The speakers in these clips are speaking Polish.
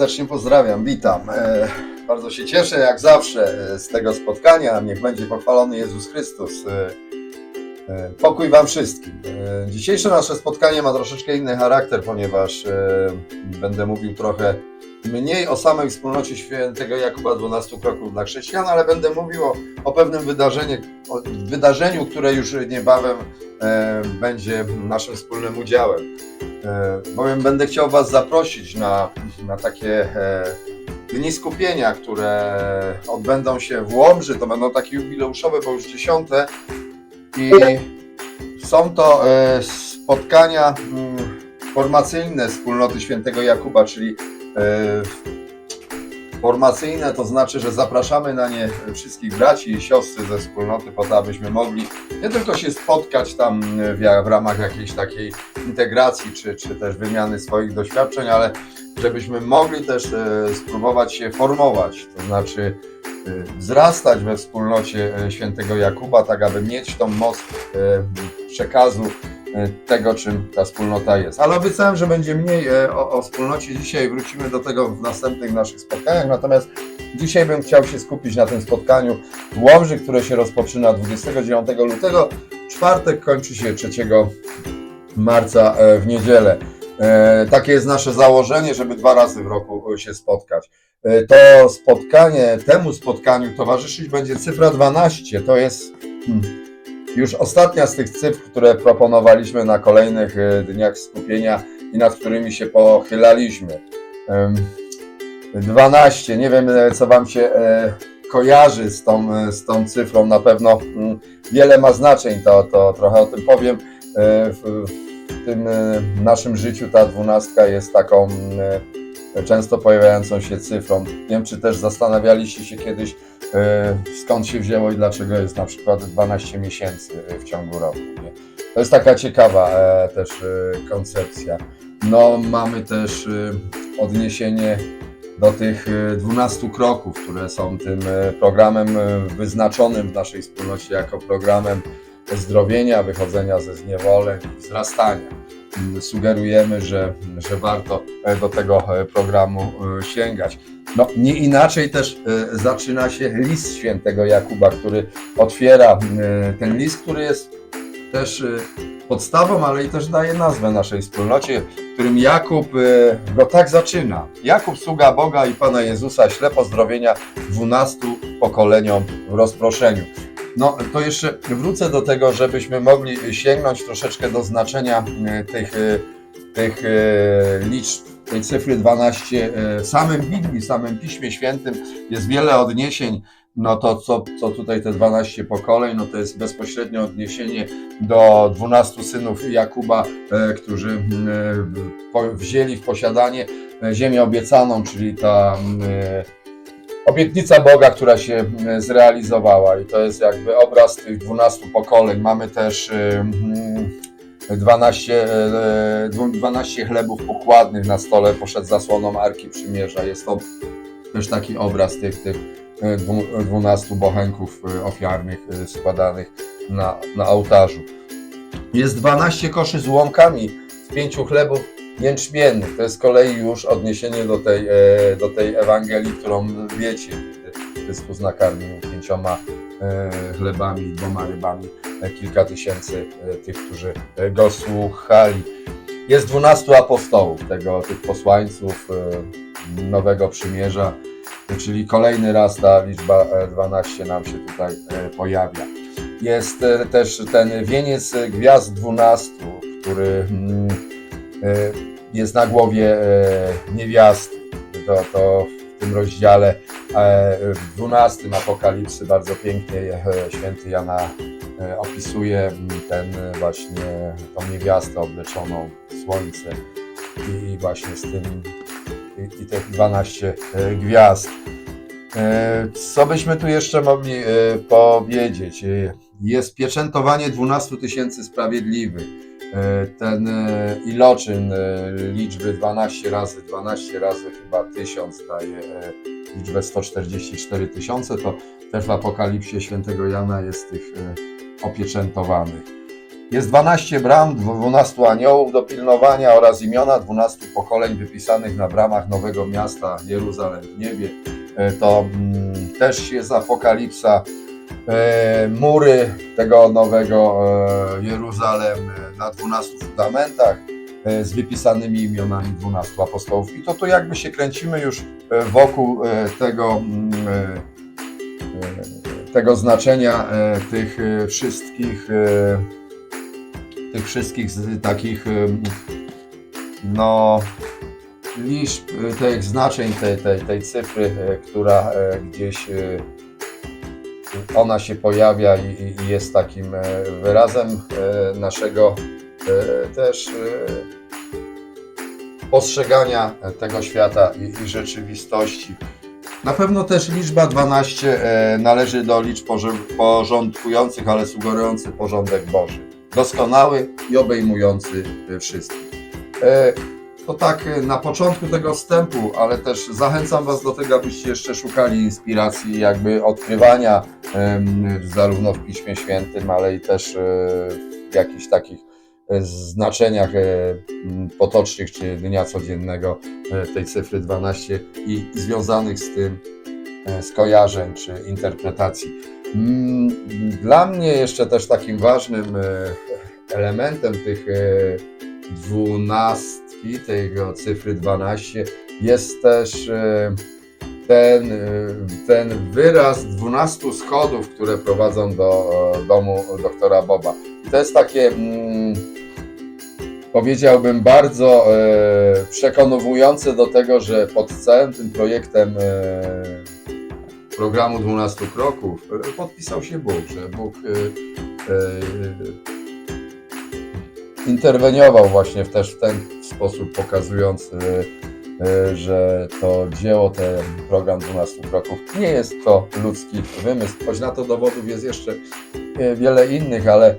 serdecznie pozdrawiam, witam. E, bardzo się cieszę, jak zawsze, e, z tego spotkania. Niech będzie pochwalony Jezus Chrystus. E, pokój Wam wszystkim. Dzisiejsze nasze spotkanie ma troszeczkę inny charakter, ponieważ będę mówił trochę mniej o samej wspólnocie świętego Jakuba 12 kroków dla chrześcijan, ale będę mówił o, o pewnym wydarzeniu, o wydarzeniu, które już niebawem będzie naszym wspólnym udziałem. E, bowiem będę chciał Was zaprosić na, na takie e, dni skupienia, które odbędą się w Łomży. To będą takie jubileuszowe, bo już dziesiąte. I są to e, spotkania mm, formacyjne wspólnoty świętego Jakuba, czyli formacyjne, to znaczy, że zapraszamy na nie wszystkich braci i siostry ze wspólnoty po to, abyśmy mogli nie tylko się spotkać tam w, w ramach jakiejś takiej integracji, czy, czy też wymiany swoich doświadczeń, ale żebyśmy mogli też e, spróbować się formować, to znaczy e, wzrastać we wspólnocie e, świętego Jakuba, tak aby mieć tą moc e, przekazu e, tego, czym ta wspólnota jest. Ale obiecałem, że będzie mniej e, o, o wspólnocie dzisiaj, wrócimy do tego w następnych naszych spotkaniach, natomiast dzisiaj bym chciał się skupić na tym spotkaniu w Łomży, które się rozpoczyna 29 lutego, czwartek kończy się 3 marca e, w niedzielę. E, Takie jest nasze założenie, żeby dwa razy w roku się spotkać. To spotkanie, temu spotkaniu towarzyszyć będzie cyfra 12. To jest hmm, już ostatnia z tych cyfr, które proponowaliśmy na kolejnych e, dniach skupienia i nad którymi się pochylaliśmy. Em, 12. Nie wiem, e, co Wam się e, kojarzy z tą, z tą cyfrą. Na pewno mm, wiele ma znaczeń, to, to trochę o tym powiem. W, w tym naszym życiu ta dwunastka jest taką e, często pojawiającą się cyfrą. Nie wiem, czy też zastanawialiście się kiedyś, e, skąd się wzięło i dlaczego jest na przykład 12 miesięcy w ciągu roku. Nie? To jest taka ciekawa e, też e, koncepcja. No, mamy też odniesienie do tych e, 12 kroków, które są tym programem wyznaczonym w naszej wspólnocie jako programem zdrowienia, wychodzenia ze zniewoleń, wzrastania. Sugerujemy, że, że warto e, do tego e, programu e, sięgać. No, nie inaczej też zaczyna się list świętego Jakuba, który otwiera ten list, który jest też podstawą, ale i też daje nazwę naszej wspólnocie, którym Jakub go tak zaczyna. Jakub, sługa Boga i Pana Jezusa, śle pozdrowienia dwunastu pokoleniom w rozproszeniu. No, to jeszcze wrócę do tego, żebyśmy mogli sięgnąć troszeczkę do znaczenia e, tych, e, tych e, liczb, tej cyfry 12. E, W samym Biblii, samym Piśmie Świętym jest wiele odniesień. No to co, co tutaj te 12 pokoleń, no to jest bezpośrednie odniesienie do 12 synów Jakuba, którzy wzięli w posiadanie ziemię obiecaną, czyli ta obietnica Boga, która się zrealizowała. I to jest jakby obraz tych 12 pokoleń. Mamy też e, mm, 12, e, 12 chlebów pokładnych na stole poszedł zasłoną Arki Przymierza. Jest to też taki obraz tych, tych e, dwu- 12 bochenków e, ofiarnych e, składanych na, na ołtarzu. Jest 12 koszy z łomkami z pięciu chlebów jęczmiennych. To jest z kolei już odniesienie do tej, e, do tej Ewangelii, którą wiecie. Chrystus nakarmił pięcioma e, chlebami dwoma rybami e, kilka tysięcy tych, którzy go słuchali. Jest 12 apostołów, tego, tych posłańców Nowego Przymierza, czyli kolejny raz ta liczba e, 12 nam się tutaj pojawia. Jest też ten wieniec gwiazd 12, który mm, jest na głowie e, niewiasty. To, to w tym rozdziale e, w 12 Apokalipsy bardzo pięknie e, święty Jana e, opisuje mm, ten e, właśnie tą niewiastę obleczoną w słońce i, właśnie z tym i, i tych 12 e, gwiazd. E, Co byśmy tu jeszcze mogli e, powiedzieć? E, Jest pieczętowanie 12 tysięcy sprawiedliwych. E, Ten e, iloczyn e, liczby 12 razy 12 razy chyba 1000 daje liczbę 144 tysiące. To też w Apokalipsie świętego Jana jest tych opieczętowanych. Jest 12 bram, 12 aniołów do pilnowania oraz imiona 12 pokoleń wypisanych na bramach nowego miasta Jeruzalem w niebie. To mm, też jest apokalipsa. E, mury tego nowego e, Jeruzalem e, na 12 fundamentach z wypisanymi imionami 12 apostołów. I to tu jakby się kręcimy już wokół tego, mm, tego znaczenia tych wszystkich tych wszystkich takich no liczb, tych znaczeń tej, tej, tej cyfry, która gdzieś ona się pojawia i, i- jest takim e, wyrazem e, naszego e, też postrzegania tego świata i, i rzeczywistości. Na pewno też liczba 12 e, należy do liczb porządkujących, ale sugerujący porządek Boży. Doskonały i obejmujący wszystkich to tak y, na początku tego wstępu, ale też zachęcam Was do tego, abyście jeszcze szukali inspiracji, jakby odkrywania zarówno w Piśmie Świętym, ale i też e, w jakichś takich e, znaczeniach e, potocznych czy dnia codziennego tej cyfry 12 i związanych z tym skojarzeń czy interpretacji. Mm, dla mnie jeszcze też takim ważnym elementem tych 12 szóstki, tego cyfry 12, jest też y, ten, y, ten wyraz 12 schodów, które prowadzą do e, domu doktora Boba. To jest takie, mm, powiedziałbym, bardzo e, przekonujące do tego, że pod całym tym projektem e, programu 12 kroków podpisał się Bóg, że Bóg interweniował właśnie też w ten sposób, pokazując, e, e, że to dzieło, ten program 12 kroków nie jest to ludzki wymysł, choć na to dowodów jest jeszcze e, wiele innych, ale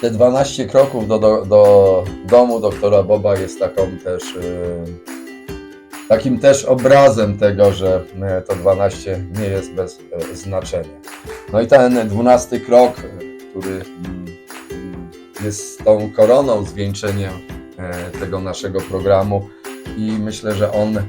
te 12 kroków do, do, do domu doktora Boba jest taką też takim też obrazem tego, że to 12 nie jest bez znaczenia. No i ten 12 krok, który mm, jest tą koroną, zwieńczeniem e, tego naszego programu i myślę, że on e,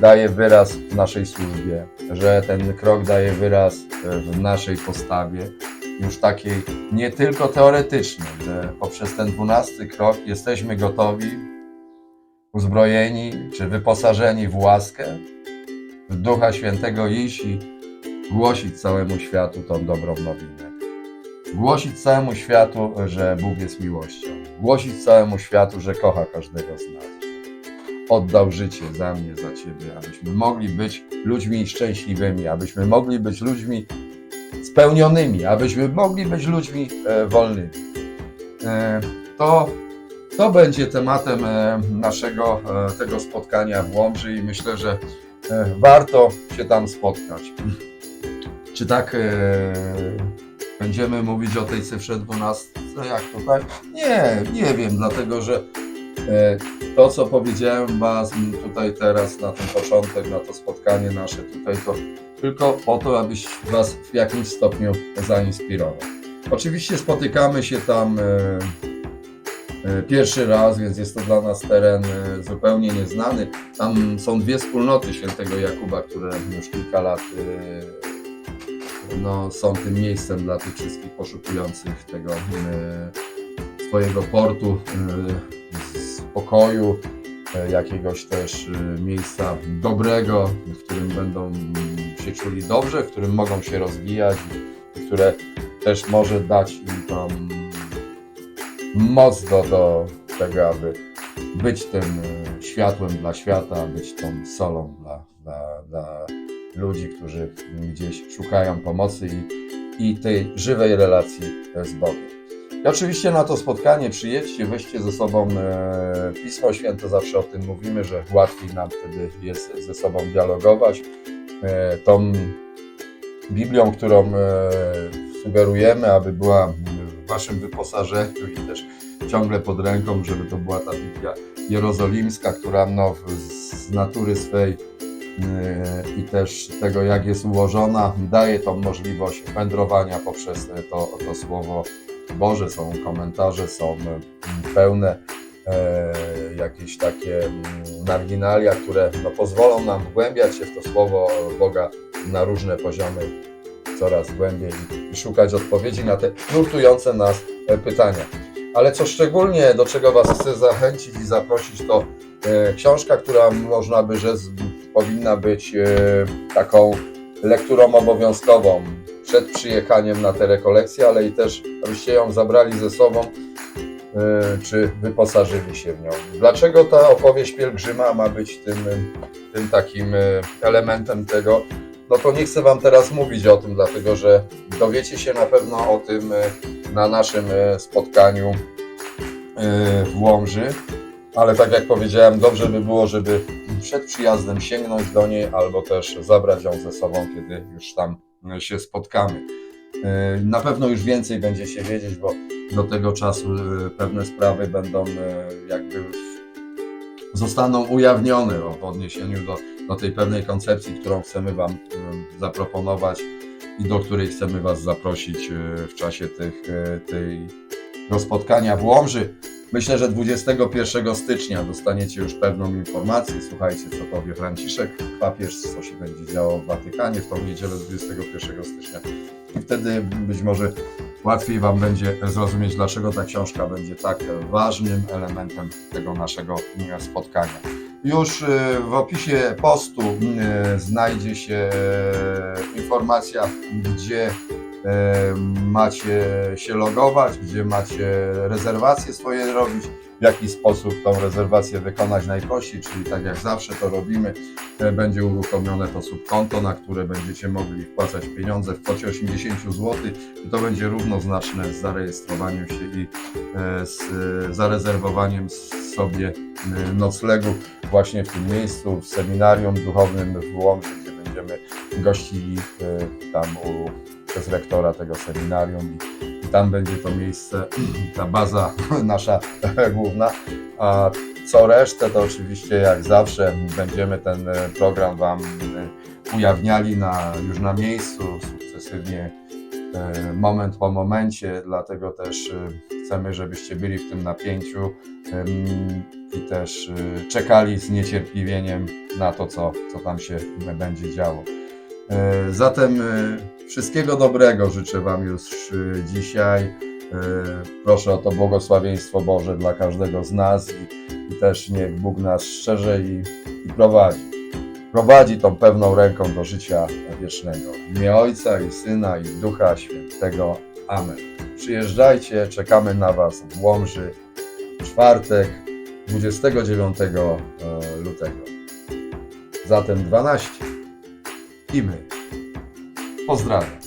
daje wyraz w naszej służbie, że ten krok daje wyraz e, w naszej postawie, już takiej nie tylko teoretycznej, że poprzez ten 12 krok jesteśmy gotowi uzbrojeni czy wyposażeni w łaskę, w Ducha Świętego iść i głosić całemu światu tą dobrą nowinę. Głosić całemu światu, że Bóg jest miłością. Głosić całemu światu, że kocha każdego z nas. Oddał życie za mnie, za Ciebie, abyśmy mogli być ludźmi szczęśliwymi, abyśmy mogli być ludźmi spełnionymi, abyśmy mogli być ludźmi e, wolnymi. E, to to będzie tematem e, naszego tego spotkania w Łomży i myślę, że warto się tam spotkać. Czy tak będziemy mówić o tej cyfrze 12? Jak to tak? Nie, nie wiem, dlatego że e, to, co powiedziałem Was tutaj teraz na ten początek, na to spotkanie nasze tutaj, to tylko po to, abyś Was w jakimś stopniu zainspirował. Oczywiście spotykamy się tam e, e, pierwszy raz, więc jest to dla nas teren zupełnie nieznany. Tam są dwie wspólnoty świętego Jakuba, które już kilka lat no, są tym miejscem dla tych wszystkich poszukujących tego e, swojego portu, e, spokoju, e, jakiegoś też e, miejsca dobrego, w którym będą się czuli dobrze, w którym mogą się rozwijać, które też może dać im tą moc do, do tego, aby być tym e, światłem dla świata, być tą solą dla, dla, dla ludzi, którzy gdzieś szukają pomocy i, i tej żywej relacji z Bogiem. I oczywiście na to spotkanie przyjedźcie, weźcie ze sobą e, Pismo Święte, zawsze o tym mówimy, że łatwiej nam wtedy jest ze sobą dialogować. E, tą Biblią, którą e, sugerujemy, aby była w Waszym wyposażeniu i też ciągle pod ręką, żeby to była ta Biblia jerozolimska, która no, z natury swej i też tego, jak jest ułożona, daje tą możliwość wędrowania poprzez to, to słowo Boże, są komentarze, są mm, pełne e, jakieś takie mm, marginalia, które no, pozwolą nam wgłębiać się w to słowo Boga na różne poziomy coraz głębiej i, szukać odpowiedzi na te nurtujące nas e, pytania. Ale co szczególnie, do czego Was chcę zachęcić i zaprosić, to e, książka, która można by rzec powinna być e, taką lekturą obowiązkową przed przyjechaniem na te rekolekcje, ale i też abyście ją zabrali ze sobą, e, czy wyposażyli się w nią. Dlaczego ta opowieść pielgrzyma ma być tym, tym takim e, elementem tego? No to nie chcę Wam teraz mówić o tym, dlatego że dowiecie się na pewno o tym na naszym spotkaniu w Łomży. Ale tak jak powiedziałem, dobrze by było, żeby przed przyjazdem sięgnąć do niej, albo też zabrać ją ze sobą, kiedy już tam e, się spotkamy. E, Na pewno już więcej będziecie wiedzieć, bo do tego czasu e, pewne sprawy będą jakby zostaną ujawnione w odniesieniu do, do tej pewnej koncepcji, którą chcemy Wam zaproponować i do której chcemy Was zaprosić w czasie tych, tej, spotkania w Łomży. Myślę, że 21 stycznia dostaniecie już pewną informację. Słuchajcie, co powie Franciszek, papież, co się będzie działo w Watykanie w tą niedzielę 21 stycznia. I wtedy być może łatwiej Wam będzie zrozumieć, dlaczego ta książka będzie tak ważnym elementem tego naszego spotkania. Już y, w opisie postu y, znajdzie się e, informacja, gdzie macie się logować, gdzie macie rezerwacje swoje robić, w jaki sposób tą rezerwację wykonać najprościej, czyli tak jak zawsze to robimy, e, będzie uruchomione to subkonto, na które będziecie mogli wpłacać pieniądze w kwocie 80 zł i to będzie równoznaczne z zarejestrowaniem się i e, z e, zarezerwowaniem sobie e, noclegu właśnie w tym miejscu, w seminarium duchownym w Łomży, gdzie będziemy gościli e, tam u, przez rektora tego seminarium i, i tam będzie to miejsce, ta baza nasza główna, a co resztę to oczywiście jak zawsze będziemy ten e, program Wam e, ujawniali na, już na miejscu, sukcesywnie e, moment po momencie, dlatego też chcemy, żebyście byli w tym napięciu i też czekali z niecierpliwieniem na to, co, co tam się będzie działo. Zatem wszystkiego dobrego życzę Wam już e, dzisiaj. E, Proszę o to błogosławieństwo Boże dla każdego z nas i, i też niech Bóg nas szczerze i, i prowadzi. Prowadzi tą pewną ręką do życia wiecznego. W imię Ojca i Syna i Ducha Świętego. Amen. Przyjeżdżajcie, czekamy na Was w Łomży czwartek 29 e, lutego. Zatem 12 i my. Pozdrawiam.